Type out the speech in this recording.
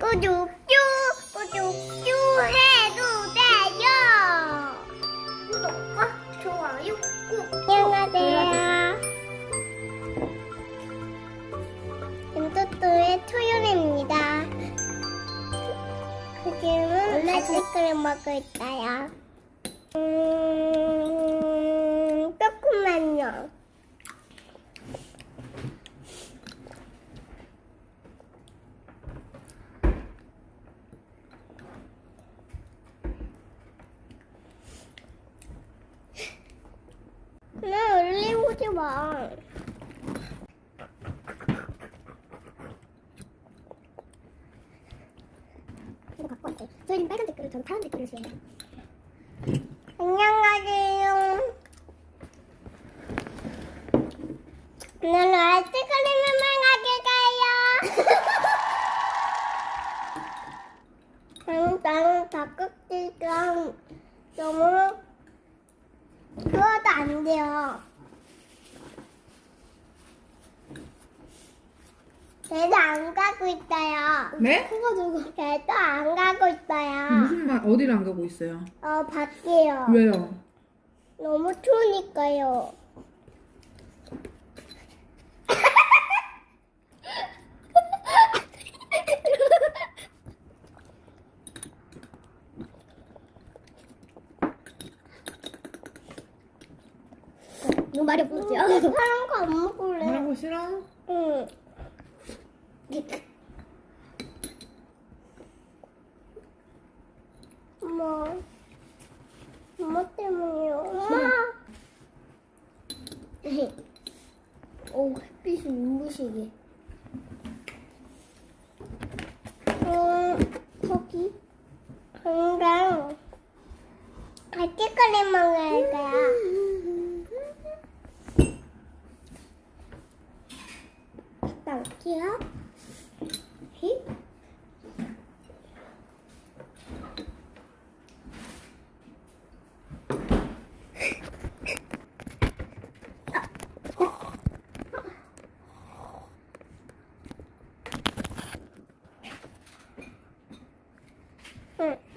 구독 쭉 구독 쭉 해도 돼요. 구독과 좋아요 꾹. 안녕하세요. 김토토의 토요일입니다. 지금은 아이스크림 먹고 있어요. 음, 조금만요. 나 올리고지 마. 저희는 빨간 댓글을 저는 파란 댓글을 쓰요 안녕하세요. 오늘은 아이스크림을 먹게 가요. 나는 닭껍질이랑 너무 구워도 안 돼요. 배도 안 가고 있어요. 네? 커가지고 배도 안 가고 있어요. 무슨 말 어디를 안 가고 있어요? 어 밖에요. 왜요? 너무 추우니까요. 너무 말이 없었죠? 파란 거안 먹을래. 거 싫어? 응. 엄마. 엄마 때문이요. 엄마. 오, 햇빛이 눈부시게. 음, 거기. 건강. 아이스크림 먹을 거야. 갔다 올게요. 히? 응.